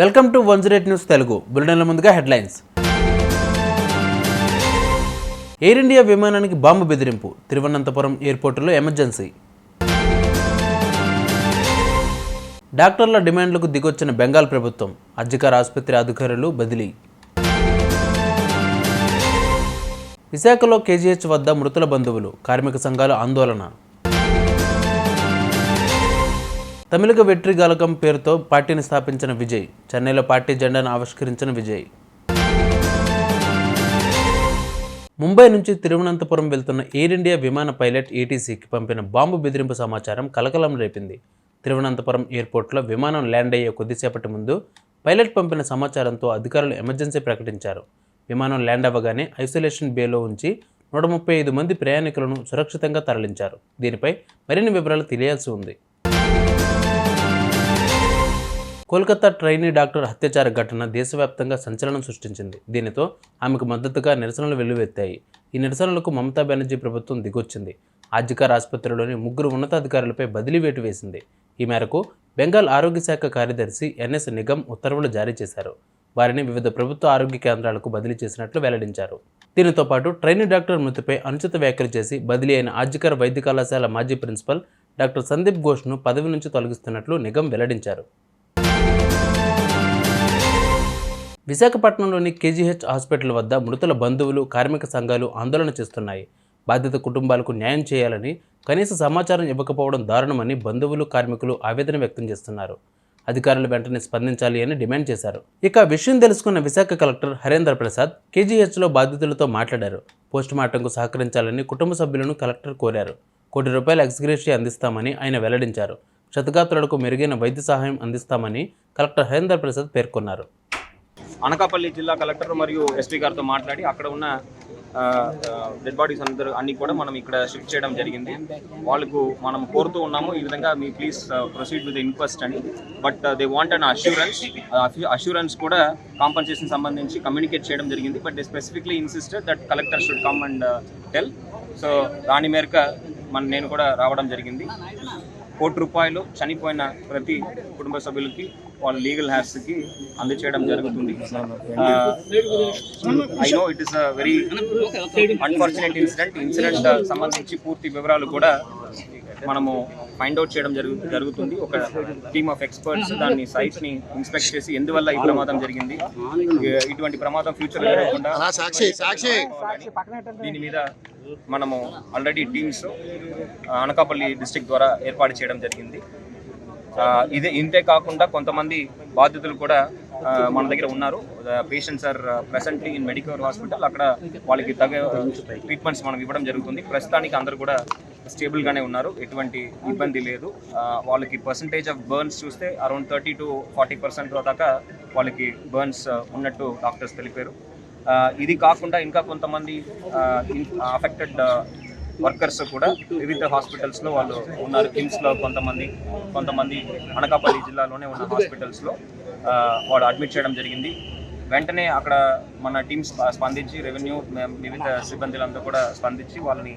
Welcome to one zero eight news Telugu. బులెటిన్ల ముందుగా headlines. Air India విమానానికి bomb బెదిరింపు. తిరువనంతపురం ఎయిర్పోర్టులో ఎమర్జెన్సీ. డాక్టర్ల డిమాండ్లకు దిగొచ్చిన బెంగాల్ ప్రభుత్వం అర్జికార్ ఆసుపత్రి అధికారులు బదిలీ. విశాఖలో కేజీహెచ్ వద్ద మృతుల బంధువులు కార్మిక సంఘాలు ఆందోళన. తమిళక వెట్రి గలకం పేరుతో పార్టీని స్థాపించిన విజయ్ చెన్నైలో పార్టీ జెండాను ఆవిష్కరించిన విజయ్. ముంబై నుంచి తిరువనంతపురం వెళ్తున్న ఎయిర్ ఇండియా విమాన పైలట్ ఏటీసీకి పంపిన బాంబు బెదిరింపు సమాచారం కలకలం రేపింది. తిరువనంతపురం ఎయిర్పోర్ట్లో విమానం ల్యాండ్ అయ్యే కొద్దిసేపటి ముందు పైలట్ పంపిన సమాచారంతో అధికారులు ఎమర్జెన్సీ ప్రకటించారు. విమానం ల్యాండ్ అవ్వగానే ఐసోలేషన్ బేలో ఉంచి నూట ముప్పై ఐదు మంది ప్రయాణికులను సురక్షితంగా తరలించారు. దీనిపై మరిన్ని వివరాలు తెలియాల్సి ఉంది. కోల్కతా ట్రైనీ డాక్టర్ అత్యాచార ఘటన దేశవ్యాప్తంగా సంచలనం సృష్టించింది. దీనితో ఆమెకు మద్దతుగా నిరసనలు వెల్లువెత్తాయి. ఈ నిరసనలకు మమతా బెనర్జీ ప్రభుత్వం దిగొచ్చింది. ఆజ్జికార్ ఆసుపత్రిలోని ముగ్గురు ఉన్నతాధికారులపై బదిలీ వేటు వేసింది. ఈ మేరకు బెంగాల్ ఆరోగ్య శాఖ కార్యదర్శి ఎన్ఎస్ నిగమ్ ఉత్తర్వులు జారీ చేశారు. వారిని వివిధ ప్రభుత్వ ఆరోగ్య కేంద్రాలకు బదిలీ చేసినట్లు వెల్లడించారు. దీనితో పాటు ట్రైనీ డాక్టర్ మృతిపై అనుచిత వ్యాఖ్యలు చేసి బదిలీ అయిన ఆర్జికర్ వైద్య కళాశాల మాజీ ప్రిన్సిపల్ డాక్టర్ సందీప్ ఘోష్ను పదవి నుంచి తొలగిస్తున్నట్లు నిగమ్ వెల్లడించారు. విశాఖపట్నంలోని కేజీహెచ్ హాస్పిటల్ వద్ద మృతుల బంధువులు కార్మిక సంఘాలు ఆందోళన చేస్తున్నాయి. బాధిత కుటుంబాలకు న్యాయం చేయాలని కనీస సమాచారం ఇవ్వకపోవడం దారుణమని బంధువులు కార్మికులు ఆవేదన వ్యక్తం చేస్తున్నారు. అధికారులు వెంటనే స్పందించాలి అని డిమాండ్ చేశారు. ఇక విషయం తెలుసుకున్న విశాఖ కలెక్టర్ హరేంద్ర ప్రసాద్ కేజీహెచ్లో బాధితులతో మాట్లాడారు. పోస్టుమార్టంకు సహకరించాలని కుటుంబ సభ్యులను కలెక్టర్ కోరారు. కోటి రూపాయల ఎక్స్గ్రేషియా అందిస్తామని ఆయన వెల్లడించారు. క్షతగాత్రులకు మెరుగైన వైద్య సహాయం అందిస్తామని కలెక్టర్ హరేంద్ర ప్రసాద్ పేర్కొన్నారు. అనకాపల్లి జిల్లా కలెక్టర్ మరియు ఎస్పీ గారితో మాట్లాడి అక్కడ ఉన్న డెడ్ బాడీస్ అందరూ అన్ని కూడా మనం ఇక్కడ షిఫ్ట్ చేయడం జరిగింది. వాళ్ళకు మనం కోరుతూ ఉన్నాము ఈ విధంగా మీ ప్లీజ్ ప్రొసీడ్ విత్ ఇన్క్వెస్ట్ అని. But they want an assurance assurance కూడా కాంపన్సేషన్ సంబంధించి కమ్యూనికేట్ చేయడం జరిగింది. But they specifically insisted that collector should come and tell so దాని మేరకు మన నేను కూడా రావడం జరిగింది. కోటి రూపాయలు చనిపోయిన ప్రతి కుటుంబ సభ్యులకి వాళ్ళ లీగల్ హ్యాస్కి అందచేయడం జరుగుతుంది. I know it is a very unfortunate incident incident సంబంధించి పూర్తి వివరాలు కూడా మనము ఫైండ్ అవుట్ చేయడం జరుగు జరుగుతుంది. ఒక టీమ్ ఆఫ్ ఎక్స్పర్ట్స్ దాన్ని సైట్స్ని ఇన్స్పెక్ట్ చేసి ఎందువల్ల ఈ ప్రమాదం జరిగింది? ఇటువంటి ప్రమాదం ఫ్యూచర్లో జరగకుండా సాక్షి సాక్షి. దీని మీద మనము ఆల్రెడీ టీమ్స్ అనకాపల్లి డిస్ట్రిక్ట్ ద్వారా ఏర్పాటు చేయడం జరిగింది. ఇదే ఇంతే కాకుండా కొంతమంది బాధితులు కూడా మన దగ్గర ఉన్నారు. Patients are presently in medical hospital అక్కడ వాళ్ళకి తగ్గ ట్రీట్మెంట్స్ మనం ఇవ్వడం జరుగుతుంది. ప్రస్తుతానికి అందరూ కూడా స్టేబుల్గానే ఉన్నారు. ఎటువంటి ఇబ్బంది లేదు. వాళ్ళకి పర్సంటేజ్ ఆఫ్ బర్న్స్ చూస్తే around thirty to forty percent దాకా వాళ్ళకి బర్న్స్ ఉన్నట్టు డాక్టర్స్ తెలిపారు. ఇది కాకుండా ఇంకా కొంతమంది అఫెక్టెడ్ వర్కర్స్ కూడా వివిధ హాస్పిటల్స్లో వాళ్ళు ఉన్నారు. కిమ్స్లో కొంతమంది కొంతమంది అనకాపల్లి జిల్లాలోనే ఉన్న హాస్పిటల్స్లో వాళ్ళు అడ్మిట్ చేయడం జరిగింది. వెంటనే అక్కడ మన టీమ్స్ స్పందించి రెవెన్యూ వివిధ సిబ్బందులంతా కూడా స్పందించి వాళ్ళని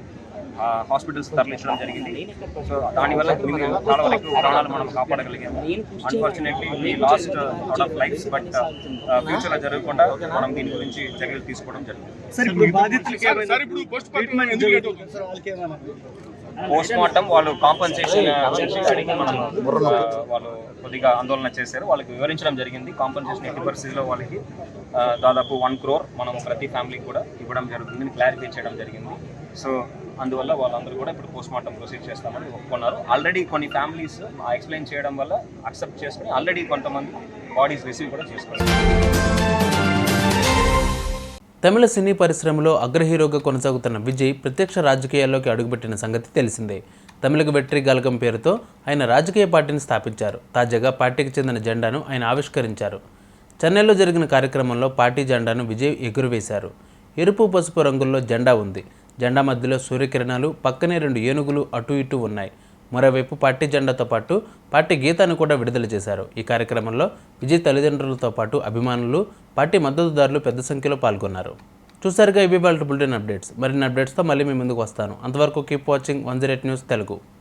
హాస్పిటల్స్ తరలించడం జరిగింది. సో దానివల్ల చాలా వరకు ప్రాణాలు మనం కాపాడగలిగాము. అన్ఫార్చునేట్లీ ఈ lost lot of lives but ఫ్యూచర్లో జరగకుండా మనం దీని గురించి చర్యలు తీసుకోవడం జరిగింది. సార్ ఇప్పుడు బాధితులకి ఏమైనా ట్రీట్మెంట్ పోస్ట్ మార్టం వాళ్ళు కాంపన్సేషన్ గురించి అడిగి మనం ఆ, వాళ్ళు కొద్దిగా ఆందోళన చేశారు. వాళ్ళకి వివరించడం జరిగింది. కాంపన్సేషన్ ఎట్టి పరిస్థితిలో వాళ్ళకి దాదాపు వన్ క్రోర్ మనం ప్రతి ఫ్యామిలీకి కూడా ఇవ్వడం జరుగుతుంది క్లారిఫై చేయడం జరిగింది. సో అందువల్ల వాళ్ళందరూ కూడా ఇప్పుడు పోస్ట్ మార్టం ప్రొసీడ్ చేస్తామని ఒప్పుకున్నారు. ఆల్రెడీ కొన్ని ఫ్యామిలీస్ ఎక్స్ప్లెయిన్ చేయడం వల్ల అక్సెప్ట్ చేసుకుని ఆల్రెడీ కొంతమంది బాడీస్ రిసీవ్ కూడా చేసుకున్నారు. తమిళ సినీ పరిశ్రమలో అగ్రహీరోగా కొనసాగుతున్న విజయ్ ప్రత్యక్ష రాజకీయాల్లోకి అడుగుపెట్టిన సంగతి తెలిసిందే. తమిళకు వెట్రి గలకం పేరుతో ఆయన రాజకీయ పార్టీని స్థాపించారు. తాజాగా పార్టీకి చెందిన జెండాను ఆయన ఆవిష్కరించారు. చెన్నైలో జరిగిన కార్యక్రమంలో పార్టీ జెండాను విజయ్ ఎగురవేశారు. ఎరుపు పసుపు రంగుల్లో జెండా ఉంది. జెండా మధ్యలో సూర్యకిరణాలు పక్కనే రెండు ఏనుగులు అటు ఇటు ఉన్నాయి. మరోవైపు పార్టీ జెండాతో పాటు పార్టీ గీతాన్ని కూడా విడుదల చేశారు. ఈ కార్యక్రమంలో విజయ్ తల్లిదండ్రులతో పాటు అభిమానులు పార్టీ మద్దతుదారులు పెద్ద సంఖ్యలో పాల్గొన్నారు. చూసారుగా ఇవి వాళ్ళ బులెటిన్ అప్డేట్స్. మరిన్ని అప్డేట్స్తో మళ్ళీ మీ ముందుకు వస్తాను. అంతవరకు keep watching one zero eight news Telugu.